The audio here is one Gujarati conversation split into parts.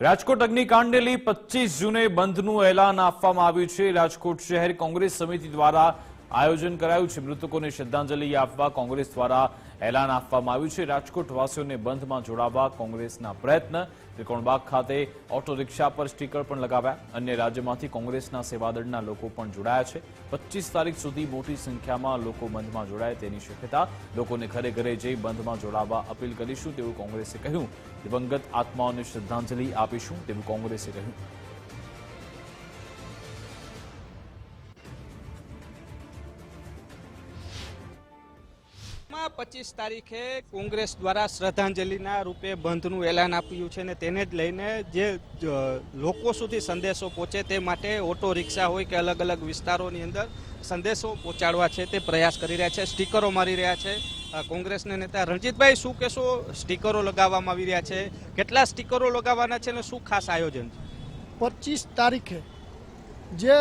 રાજકોટ અગ્નિકાંડને લઈ પચીસ જૂને બંધનું એલાન આપવામાં આવ્યું છે. રાજકોટ શહેર કોંગ્રેસ સમિતિ દ્વારા આયોજન કરાયું છે. મૃતકોને શ્રદ્ધાંજલિ આપવા કોંગ્રેસ દ્વારા એલાન આપવામાં આવ્યું છે. રાજકોટવાસીઓને બંધમાં જોડાવા કોંગ્રેસના પ્રયત્ન. ત્રિકોણબાગ ખાતે ઓટો રિક્ષા પર સ્ટીકર પણ લગાવ્યા. અન્ય રાજ્યમાંથી કોંગ્રેસના સેવાદળના લોકો પણ જોડાયા છે. પચીસ તારીખ સુધી મોટી સંખ્યામાં લોકો બંધમાં જોડાય તેની શક્યતા. લોકોને ઘરે ઘરે જઈ બંધમાં જોડાવા અપીલ કરીશું. તેવું કોંગ્રેસે કહ્યું. દિવંગત આત્માઓને શ્રદ્ધાંજલિ આપીશું. તેવું કોંગ્રેસે કહ્યું. માં પચીસ તારીખે કોંગ્રેસ દ્વારા શ્રદ્ધાંજલિના રૂપે બંધનું એલાન આપ્યું છે ને તેને જ લઈને જે લોકો સુધી સંદેશો પહોંચે તે માટે ઓટો રિક્ષા હોય કે અલગ અલગ વિસ્તારોની અંદર સંદેશો પહોંચાડવા છે તે પ્રયાસ કરી રહ્યા છે, સ્ટીકરો મારી રહ્યા છે. કોંગ્રેસના નેતા રણજીતભાઈ, શું કહેશો? સ્ટીકરો લગાવવામાં આવી રહ્યા છે. કેટલા સ્ટીકરો લગાવવાના છે અને શું ખાસ આયોજન પચીસ તારીખે. જે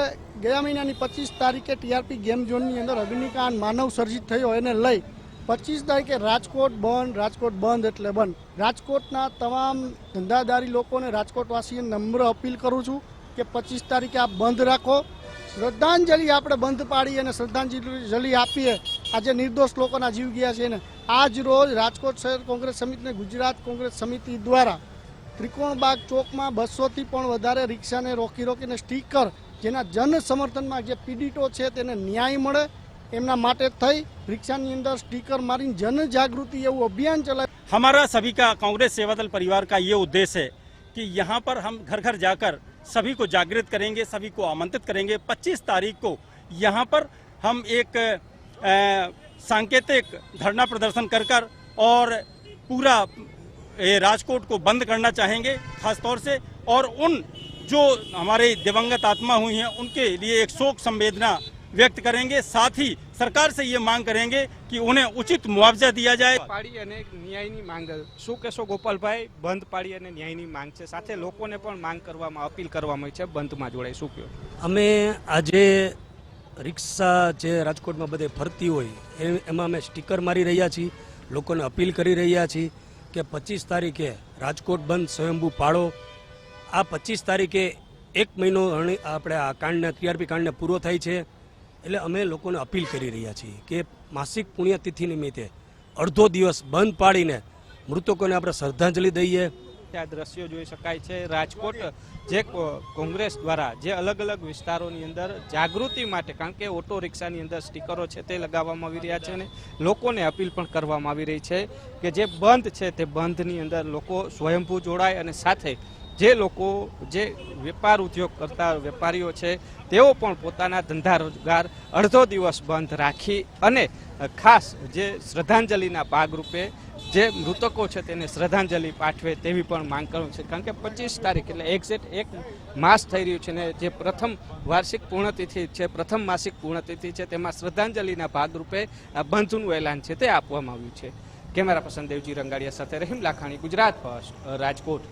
ગયા મહિનાની પચીસ તારીખે ટીઆરપી ગેમ ઝોનની અંદર અગ્નિકાંડ માનવ સર્જિત થયો, એને લઈ પચીસ તારીખે રાજકોટ બંધ રાજકોટ બંધ એટલે બંધ. રાજકોટના તમામ ધંધાદારી લોકોને રાજકોટવાસીએ નમ્ર અપીલ કરું છું કે પચીસ તારીખે આ બંધ રાખો. શ્રદ્ધાંજલિ આપણે બંધ પાડી અને શ્રદ્ધાંજલિ આપીએ. આજે નિર્દોષ લોકોના જીવ ગયા છે ને. આજ રોજ રાજકોટ શહેર કોંગ્રેસ સમિતિને ગુજરાત કોંગ્રેસ સમિતિ દ્વારા ત્રિકોણબાગ ચોકમાં બસોથી પણ વધારે રિક્ષાને રોકી રોકીને સ્ટીકર જેના જન સમર્થનમાં જે પીડિતો છે તેને ન્યાય મળે. એમના માટે થઈ રિક્ષાની અંદર સ્ટીકર મારીને જનજાગૃતિ એવું અભિયાન ચલાવ્યું हमारा सभी का कांग्रेस सेवादल परिवार का ये उद्देश्य है कि यहाँ पर हम घर घर जाकर सभी को जागृत करेंगे सभी को आमंत्रित करेंगे 25 तारीख को यहाँ पर हम एक अ, सांकेतिक धरना प्रदर्शन कर कर और पूरा ये राजकोट को बंद करना चाहेंगे खास तौर से और उन जो हमारे दिवंगत आत्मा हुई हैं उनके लिए एक शोक संवेदना व्यक्त करेंगे साथ ही सरकार से ये मांग करेंगे कि उन्हें उचित मुआवजा दिया जाए પાડી અને ન્યાયની માંગ શું કહેશો ગોપાલભાઈ બંધ પાડી અને ન્યાયની માંગ છે સાથે લોકોને પણ માંગ કરવામાં અપીલ કરવામાં આવી છે બંધમાં જોડાય શું કહો અમે આજે રિક્ષા જે રાજકોટમાં બધે ફરતી હોય એ- એમાં અમે સ્ટીકર મારી રહ્યા છીએ લોકોને અપીલ કરી રહ્યા છીએ કે પચીસ તારીખે રાજકોટ બંધ સ્વયંભૂ પાડો આ પચીસ તારીખે એક મહિનો હણી- આપણે આ કાંડને ટીઆરપી કાંડને પૂરો થાય છે એટલે અમે લોકોને અપીલ કરી રહ્યા છીએ કે માસિક પુણ્યતિથિ નિમિત્તે અડધો દિવસ બંધ પાડીને મૃતકોને આપણે શ્રદ્ધાંજલિ દઈએ. આ દ્રશ્યો જોઈ શકાય છે. રાજકોટ જે કોંગ્રેસ દ્વારા જે અલગ અલગ વિસ્તારોની અંદર જાગૃતિ માટે, કારણ કે ઓટો રિક્ષાની અંદર સ્ટીકરો છે તે લગાવવામાં આવી રહ્યા છે અને લોકોને અપીલ પણ કરવામાં આવી રહી છે કે જે બંધ છે તે બંધની અંદર લોકો સ્વયંભૂ જોડાય અને સાથે જે લોકો, જે વેપાર ઉદ્યોગ કરતા વેપારીઓ છે, તેઓ પણ પોતાના ધંધા રોજગાર અડધો દિવસ બંધ રાખી અને ખાસ જે શ્રદ્ધાંજલિના ભાગરૂપે જે મૃતકો છે તેને શ્રદ્ધાંજલિ પાઠવે તેવી પણ માંગ કરું છે. કારણ કે પચીસ તારીખ એટલે એક્ઝેક્ટ એક માસ થઈ રહ્યું છે ને જે પ્રથમ વાર્ષિક પૂર્ણતિથિ છે, પ્રથમ માસિક પૂર્ણતિથિ છે, તેમાં શ્રદ્ધાંજલિના ભાગરૂપે આ બંધનું એલાન છે તે આપવામાં આવ્યું છે. કેમેરા પસંદ દેવજી રંગાડિયા સાથે રહીમ લાખાણી, ગુજરાત ફર્સ્ટ, રાજકોટ.